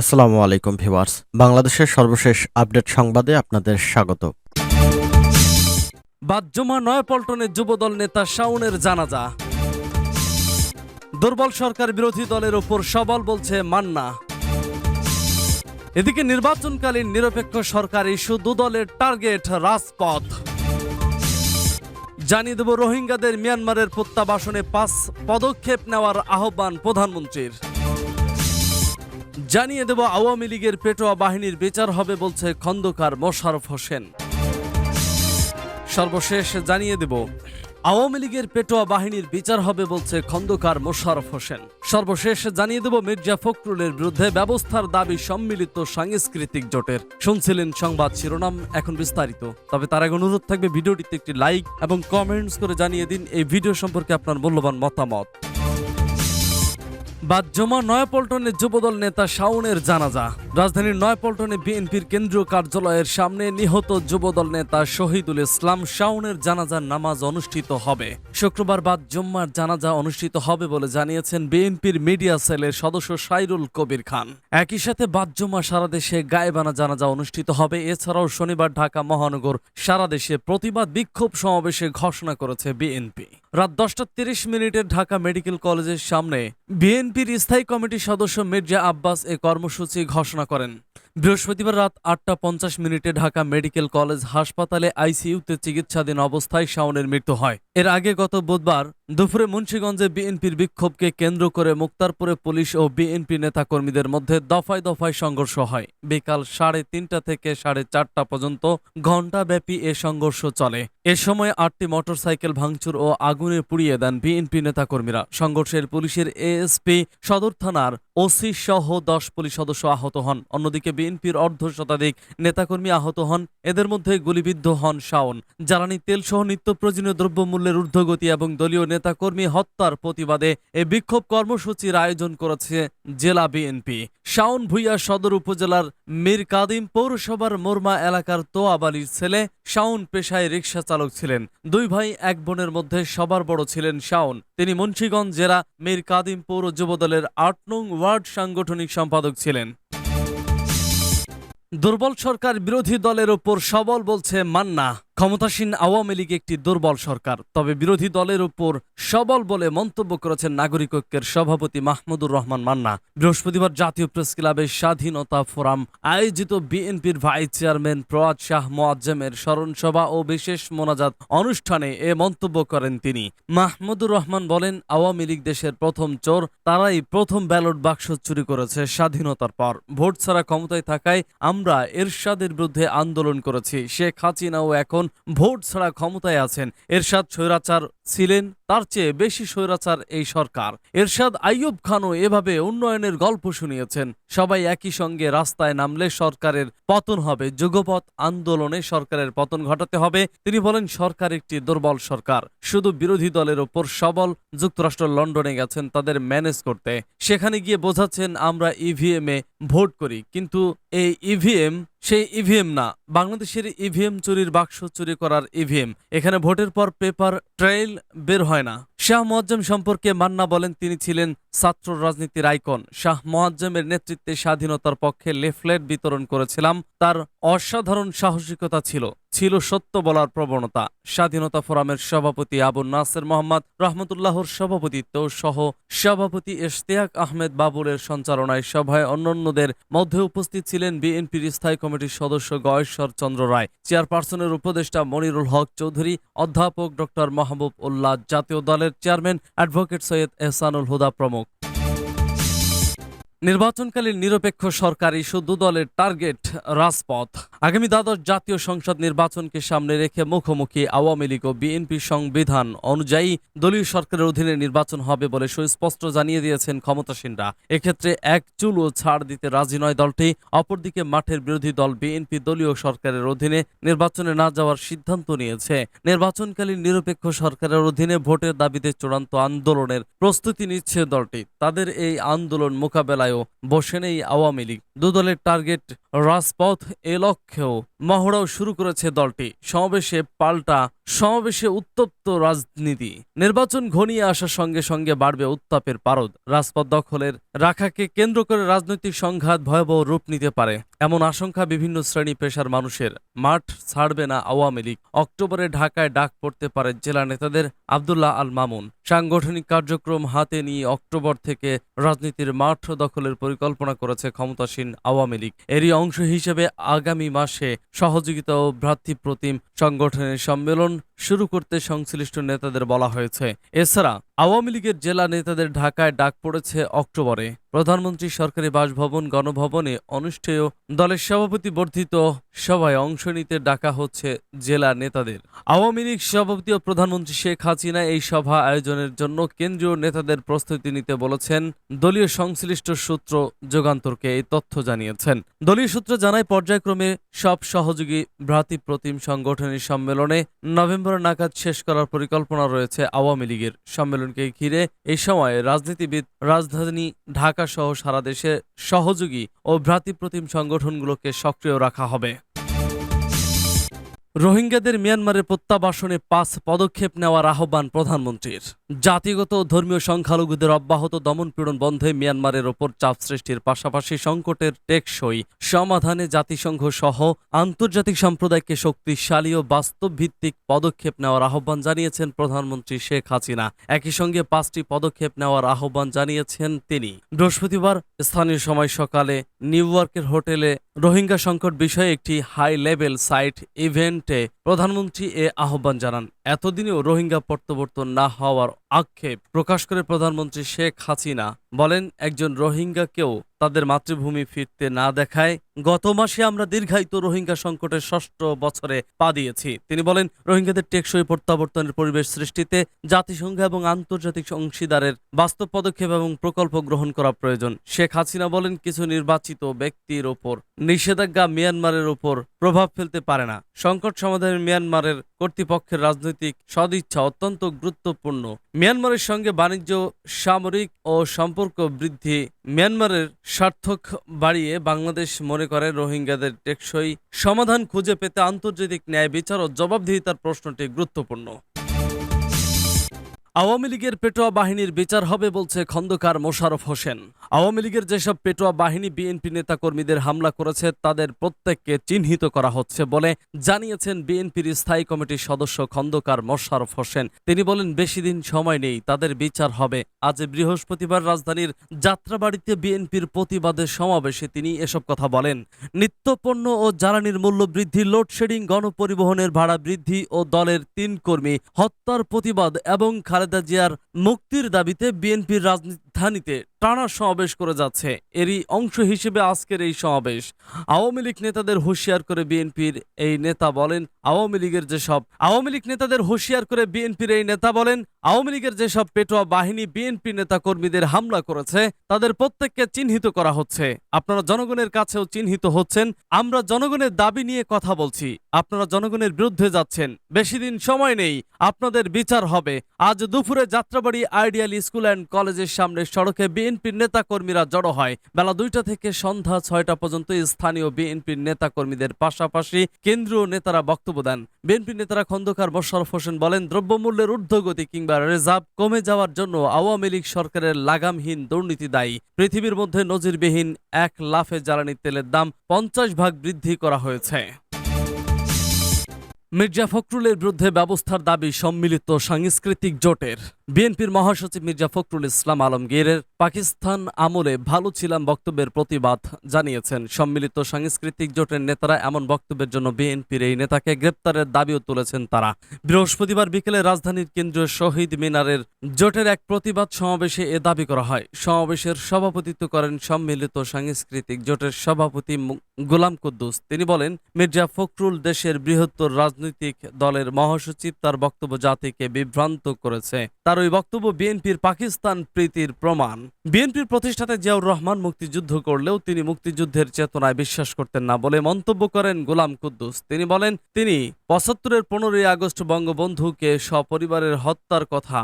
আসসালামু আলাইকুম ভিউয়ার্স। বাংলাদেশের সর্বশেষ আপডেট সংবাদে আপনাদের স্বাগত। বাদজমা নয়াপল্টনে যুবদল নেতা শাওনের জানাজা। দুর্বল সরকার বিরোধী দলের ওপর সবল বলছে মান্না। এদিকে নির্বাচনকালীন নিরপেক্ষ সরকার ইস্যু দুদলের টার্গেট রাজপথ। জানিয়ে দেব রোহিঙ্গাদের মিয়ানমারের প্রত্যাবাসনে পাঁচ পদক্ষেপ নেওয়ার আহ্বান প্রধানমন্ত্রীর। জানিয়ে দেব, আওয়ামী লীগের পেটোয়া বাহিনীর বিচার হবে বলছে খন্দকার মোশারফ হোসেন। সর্বশেষ জানিয়ে দেব, আওয়ামী লীগের পেটোয়া বাহিনীর বিচার হবে বলছে খন্দকার মোশারফ হোসেন। সর্বশেষ জানিয়ে দেব, মির্জা ফখরুলের বিরুদ্ধে ব্যবস্থার দাবি সম্মিলিত সাংস্কৃতিক জোটের। শুনছিলেন সংবাদ শিরোনাম, এখন বিস্তারিত। তবে তার আগে অনুরোধ থাকবে, ভিডিওটিতে একটি লাইক এবং কমেন্টস করে জানিয়ে দিন, এই ভিডিও সম্পর্কে আপনার মূল্যবান মতামত। বাদজমা নয়াপল্টনে যুবদল নেতা শাওনের জানাজা। রাজধানীর নয়াপল্টনে বিএনপির কেন্দ্রীয় কার্যালয়ের সামনে নিহত যুবদল নেতা শহীদুল ইসলাম শাওনের জানাজার নামাজ অনুষ্ঠিত হবে। শুক্রবার বাদ জুম্মার জানাজা অনুষ্ঠিত হবে বলে জানিয়েছেন বিএনপির মিডিয়া সেলের সদস্য সাইরুল কবির খান। একই সাথে বাদ জুম্মা সারা দেশে গায়েবানা জানাজা অনুষ্ঠিত হবে। এছাড়াও শনিবার ঢাকা মহানগর সারা দেশে প্রতিবাদ বিক্ষোভ সমাবেশে ঘোষণা করেছে বিএনপি। রাত দশটা তিরিশ মিনিটে ঢাকা মেডিকেল কলেজের সামনে বিএনপির স্থায়ী কমিটির সদস্য মির্জা আব্বাস এ কর্মসূচি ঘোষণা করেন। বৃহস্পতিবার রাত আটটা পঞ্চাশ মিনিটে ঢাকা মেডিকেল কলেজ হাসপাতালে আইসিইউতে চিকিৎসাধীন অবস্থায় শাওনের মৃত্যু হয়। এর আগে গত বুধবার দুপুরে মুন্সীগঞ্জে বিএনপির বিক্ষোভকে কেন্দ্র করে মুক্তারপুরে পুলিশ ও বিএনপি নেতাকর্মীদের মধ্যে দফায় দফায় সংঘর্ষ হয়। বিকাল সাড়ে তিনটা থেকে সাড়ে চারটা পর্যন্ত ঘণ্টাব্যাপী এ সংঘর্ষ চলে। এ সময় আটটি মোটরসাইকেল ভাঙচুর ও আগুনে পুড়িয়ে দেন বিএনপি নেতাকর্মীরা। সংঘর্ষের পুলিশের এএসপি সদর থানার ওসি সহ দশ পুলিশ সদস্য আহত হন। অন্যদিকে বিএনপির অর্ধ শতাধিক নেতাকর্মী আহত হন। এদের মধ্যে গুলিবিদ্ধ হন শাওন। জ্বালানি তেলসহ নিত্য প্রয়োজনীয় দ্রব্যমূল্যের ঊর্ধ্বগতি এবং দলীয় নেতাকর্মী হত্যার প্রতিবাদে এ বিক্ষোভ কর্মসূচির আয়োজন করেছে জেলা বিএনপি। শাওন ভুইয়া সদর উপজেলার মীর কাদিম পৌরসভার মোরমা এলাকার তোয়াবালির ছেলে শাওন পেশায় রিক্সা চালক ছিলেন। দুই ভাই এক বোনের মধ্যে সবার বড় ছিলেন শাওন। তিনি মুন্সীগঞ্জ জেলা মীর কাদিম পৌর যুবদলের আট নং ওয়ার্ড সাংগঠনিক সম্পাদক ছিলেন। দুর্বল সরকার বিরোধী দলের ওপর সবল বলছে মান্না। ক্ষমতাসীন আওয়ামী লীগ একটি দুর্বল সরকার। তবে বিরোধী দলের উপর সবল বলে মন্তব্য করেছেন নাগরিক ঐক্যের সভাপতি মাহমুদুর রহমান মান্না। বৃহস্পতিবার জাতীয় প্রেস ক্লাবের স্বাধীনতা ফোরাম, আয়োজিত বিএনপির ভাইস চেয়ারম্যান প্রয়াত শাহ মোয়াজ্জেমের স্মরণ সভা ও বিশেষ মোনাজাত অনুষ্ঠানে এ মন্তব্য করেন তিনি। মাহমুদুর রহমান বলেন, আওয়ামী লীগ দেশের প্রথম চোর, তারাই প্রথম ব্যালট বাক্স চুরি করেছে স্বাধীনতার পর। ভোট ছাড়া ক্ষমতায় থাকায় আমরা এরশাদের বিরুদ্ধে আন্দোলন করেছি। শেখ হাসিনাও এখন ভোট ছাড়া ক্ষমতায় আছেন। এরশাদ স্বৈরাচার ছিলেন, তার চেয়ে বেশি স্বৈরাচার এই সরকার। এরশাদ আইয়ুব খানও এভাবে উন্নয়নের গল্প শুনিয়েছেন। সবাই একই সঙ্গে রাস্তায় নামলে সরকারের পতন হবে যুগপথ আন্দোলনে সরকারের পতন ঘটাতে হবে। তিনি বলেন, সরকার একটি দুর্বল সরকার। শুধু বিরোধী দলের ওপর সবল যুক্তরাষ্ট্র লন্ডনে গেছেন, তাদের ম্যানেজ করতে। সেখানে গিয়ে বোঝাচ্ছেন, আমরা ইভিএম এ ভোট করি। কিন্তু এই ইভিএম সেই ইভিএম না, বাংলাদেশের ইভিএম চুরির বাক্স চুরি করার ইভিএম এখানে ভোটের পর পেপার ট্রেইল বের হয় না। শাহ মোয়াজ্জেম সম্পর্কে মান্না বলেন, তিনি ছিলেন ছাত্র রাজনীতির আইকন। শাহ মোয়াজ্জেমের নেতৃত্বে স্বাধীনতার পক্ষে লেফলেট বিতরণ করেছিলাম। তার অসাধারণ সাহসিকতা ছিল। ছিল সত্য বলার প্রবণতা। স্বাধীনতা ফোরামের সভাপতি আবু নাসের মোহাম্মদ, রহমতুল্লাহর সভাপতিত্ব সহ সভাপতি ইশতিয়াক আহমেদ বাবুলের সঞ্চালনায় সভায় অন্যান্যদের মধ্যে উপস্থিত ছিলেন বিএনপির স্থায়ী কমিটির সদস্য গয়েশ্বর চন্দ্র রায়, চেয়ারপারসনের উপদেষ্টা মনিরুল হক চৌধুরী, অধ্যাপক ডক্টর মাহবুব উল্লাহ জাতীয় দলের চেয়ারম্যান অ্যাডভোকেট সৈয়দ এহসানুল হুদা প্রমুখ। নির্বাচনকালীন নিরপেক্ষ সরকার ইস্যু দলের টার্গেট রাজপথ। আগামী দ্বাদশ জাতীয় সংসদ নির্বাচনকে সামনে রেখে মুখোমুখি আওয়ামী লীগ ও বিএনপি সংবিধান অনুযায়ী দলীয় সরকারের অধীনে নির্বাচন হবে বলে সুস্পষ্ট জানিয়ে দিয়েছেন ক্ষমতাসীনরা। এক্ষেত্রে এক চুলও ছাড় দিতে রাজি নয় দলটি। অপরদিকে মাঠের বিরোধী দল বিএনপি দলীয় সরকারের অধীনে নির্বাচনে না যাওয়ার সিদ্ধান্ত নিয়েছে। নির্বাচনকালীন নিরপেক্ষ সরকারের অধীনে ভোটের দাবিতে চূড়ান্ত আন্দোলনের প্রস্তুতি নিচ্ছে দলটি। তাদের এই আন্দোলন মোকাবেলায় পাল্লায়ও বসে নেই আওয়ামী লীগ। দুদলের টার্গেট রাজপথ এ লক্ষ্যেও মহড়াও শুরু করেছে দলটি। সমাবেশে পাল্টা, সমাবেশে উত্তপ্ত রাজনীতি। নির্বাচন ঘনিয়ে আসার সঙ্গে সঙ্গে বাড়বে উত্তাপের পারদ। রাজপথ দখলের রাখাকে কেন্দ্র করে রাজনৈতিক সংঘাত ভয়াবহ রূপ নিতে পারে। এমন আশঙ্কা বিভিন্ন শ্রেণি পেশার মানুষের। মাঠ ছাড়বে না আওয়ামী লীগ। অক্টোবরে ঢাকায় ডাক পড়তে পারে জেলা নেতাদের আবদুল্লাহ আল মামুন। সাংগঠনিক কার্যক্রম হাতে নিয়ে অক্টোবর থেকে রাজনীতির মাঠ দখলের পরিকল্পনা করেছে ক্ষমতাসীন আওয়ামী লীগ। এরই অংশ হিসেবে আগামী মাসে সহযোগিতা ও ভ্রাতৃপ্রতিম সংগঠনের সম্মেলন শুরু করতে সংশ্লিষ্ট নেতাদের বলা হয়েছে। এছাড়া আওয়ামী লীগের জেলা নেতাদের ঢাকায় ডাক পড়েছে অক্টোবরে। প্রধানমন্ত্রী সরকারি বাসভবন, গণভবনে অনুষ্ঠেয় দলের সভাপতি বর্ধিত সভায় অংশ নিতে ডাকা হচ্ছে জেলা নেতাদের। আওয়ামী লীগ সভাপতি ও প্রধানমন্ত্রী শেখ হাসিনা এই সভা আয়োজনের জন্য কেন্দ্রীয় নেতাদের প্রস্তুতি নিতে বলেছেন। দলীয় সংশ্লিষ্ট সূত্র যোগান্তরকে এই তথ্য জানিয়েছেন। দলীয় সূত্র জানায়, পর্যায়ক্রমে সব সহযোগী ভ্রাতৃপ্রতিম সংগঠনের সম্মেলনে নভেম্বর নাগাদ শেষ করার পরিকল্পনা রয়েছে আওয়ামী লীগের। সম্মেলনকে ঘিরে এই সময় রাজনীতিবিদ রাজধানী ঢাকা সহ সারা দেশে সহযোগী ও ভ্রাতৃপ্রতিম সংগঠনগুলোকে সক্রিয় রাখা হবে। রোহিঙ্গাদের মিয়ানমারের প্রত্যাবাসনে পাঁচ পদক্ষেপ নেওয়ার আহ্বান প্রধানমন্ত্রীর। জাতিগত ধর্মীয় সংখ্যালঘুদের অব্যাহত দমনপীড়ন বন্ধে মিয়ানমারের ওপর চাপ সৃষ্টির পাশাপাশি সংকটের টেকসই সমাধানে জাতিসংঘ সহ আন্তর্জাতিক সম্প্রদায়কে শক্তিশালী ও বাস্তবভিত্তিক পদক্ষেপ নেওয়ার আহ্বান জানিয়েছেন প্রধানমন্ত্রী শেখ হাসিনা। একই সঙ্গে পাঁচটি পদক্ষেপ নেওয়ার আহ্বান জানিয়েছেন তিনি। বৃহস্পতিবার স্থানীয় সময় সকালে নিউ ইয়র্কের হোটেলে রোহিঙ্গা সংকট বিষয়ে একটি হাই লেভেল সাইট ইভেন্টে প্রধানমন্ত্রী এ আহ্বান জানান। এতদিনেও রোহিঙ্গা প্রত্যাবর্তন না হওয়ার আক্ষেপ প্রকাশ করে প্রধানমন্ত্রী শেখ হাসিনা। বলেন, একজন রোহিঙ্গাকেও তাদের মাতৃভূমি ফিরতে না দেখায়। গত মাসে আমরা দীর্ঘায়িত রোহিঙ্গা সংকটের ষষ্ঠ বছরে পা দিয়েছি। তিনি বলেন, রোহিঙ্গাদের টেকসই প্রত্যাবর্তনের পরিবেশ সৃষ্টিতে জাতিসংঘ এবং আন্তর্জাতিক অংশীদারের বাস্তব পদক্ষেপ এবং প্রকল্প গ্রহণ করা প্রয়োজন। শেখ হাসিনা বলেন, কিছু নির্বাচিত ব্যক্তির ওপর নিষেধাজ্ঞা মিয়ানমারের ওপর প্রভাব ফেলতে পারে না। সংকট সমাধানে মিয়ানমারের কর্তৃপক্ষের রাজনৈতিক সদিচ্ছা অত্যন্ত গুরুত্বপূর্ণ। মিয়ানমারের সঙ্গে বাণিজ্য, সামরিক ও সম্পর্ক বৃদ্ধি মিয়ানমারের সার্থক বাড়িয়ে বাংলাদেশ মনে করে রোহিঙ্গাদের টেকসই সমাধান খুঁজে পেতে আন্তর্জাতিক ন্যায় বিচার ও জবাবদিহিতার প্রশ্নটি গুরুত্বপূর্ণ। আওয়ামী লীগের পেটোয়া বাহিনীর বিচার হবে বলছে খন্দকার মোশাররফ হোসেন। আওয়ামী লীগের যেসব পেটোয়া বাহিনী বিএনপি নেতাকর্মীদের হামলা করেছে, তাদের প্রত্যেককে চিহ্নিত করা হচ্ছে বলে জানিয়েছেন বিএনপির স্থায়ী কমিটির সদস্য খন্দকার মোশাররফ হোসেন। তিনি বলেন, বেশি দিন সময় নেই, তাদের বিচার হবে। আজ বৃহস্পতিবার রাজধানীর যাত্রাবাড়িতে বিএনপির প্রতিবাদের সমাবেশে তিনি এসব কথা বলেন। নিত্যপণ্য ও জ্বালানির মূল্য বৃদ্ধি, লোডশেডিং, গণপরিবহনের ভাড়া বৃদ্ধি ও দলের তিন কর্মী হত্যার প্রতিবাদ এবং খালেদা জিয়ার মুক্তির দাবিতে বিএনপির রাজধানীতে টানা সমাবেশ করে যাচ্ছে। এরই অংশ হিসেবে আজকের এই সমাবেশ। আওয়ামী লীগ নেতাদের হুঁশিয়ার করে বিএনপির এই নেতা বলেন, আওয়ামী লীগের যেসব আওয়ামী লীগ নেতাদের হুঁশিয়ার করে বিএনপির এই নেতা বলেন, আওয়ামী লীগের যেসব পেটোয়া বাহিনী বিএনপি নেতা কর্মীদের হামলা করেছে, তাদের প্রত্যেককে চিহ্নিত করা হচ্ছে। আপনারা জনগণের কাছেও চিহ্নিত হচ্ছেন, আমরা জনগণের দাবি নিয়ে কথা বলছি। আপনারা জনগণের বিরুদ্ধে যাচ্ছেন, বেশি দিন সময় নেই, আপনাদের বিচার হবে, আজ দুপুরে যাত্রাবাড়ি আইডিয়াল স্কুল অ্যান্ড কলেজের সামনে সড়কে বিএনপির নেতাকর্মীরা জড়ো হয়। বেলা দুইটা থেকে সন্ধ্যা ছয়টা পর্যন্ত স্থানীয় বিএনপির নেতাকর্মীদের পাশাপাশি কেন্দ্রীয় নেতারা বক্তব্য দেন। বিএনপি নেতারা খন্দকার মোশাররফ হোসেন বলেন, দ্রব্যমূল্যের ঊর্ধ্বগতি কিংবা রিজার্ভ কমে যাওয়ার জন্য আওয়ামী লীগ সরকারের লাগামহীন দুর্নীতি দায়ী। পৃথিবীর মধ্যে নজিরবিহীন এক লাফে জ্বালানি তেলের দাম পঞ্চাশ ভাগ বৃদ্ধি করা হয়েছে। মির্জা ফখরুলের বিরুদ্ধে ব্যবস্থার দাবি সম্মিলিত সাংস্কৃতিক জোটের। বিএনপির মহাসচিব মির্জা ফখরুল ইসলাম আলমগীরের পাকিস্তান আমলে ভালো ছিলাম বক্তব্যের প্রতিবাদ জানিয়েছেন। সম্মিলিত সাংস্কৃতিক জোটের নেতারা এমন বক্তব্যের জন্য বিএনপির এই নেতাকে গ্রেপ্তারের দাবিও তুলেছেন তারা। বৃহস্পতিবার বিকেলে রাজধানীর কেন্দ্রীয় শহীদ মিনারের জোটের এক প্রতিবাদ সমাবেশে এ দাবি করা হয়। সমাবেশের সভাপতিত্ব করেন সম্মিলিত সাংস্কৃতিক জোটের সভাপতি গোলাম কুদ্দুস। তিনি বলেন, মির্জা ফখরুল দেশের বৃহত্তর রাজনৈতিক দলের মহাসচিব তার বক্তব্য জাতিকে বিভ্রান্ত করেছে। তার ওই বক্তব্য বিএনপির পাকিস্তান প্রীতির প্রমাণ। বিএনপির প্রতিষ্ঠাতা জিয়াউর রহমান মুক্তিযুদ্ধ করলেও তিনি মুক্তিযুদ্ধের চেতনায় বিশ্বাস করতেন না বলে মন্তব্য করেন গোলাম কুদ্দুস। তিনি বলেন, তিনি পঁচাত্তরের পনেরোই আগস্ট বঙ্গবন্ধুকে সপরিবারের হত্যার কথা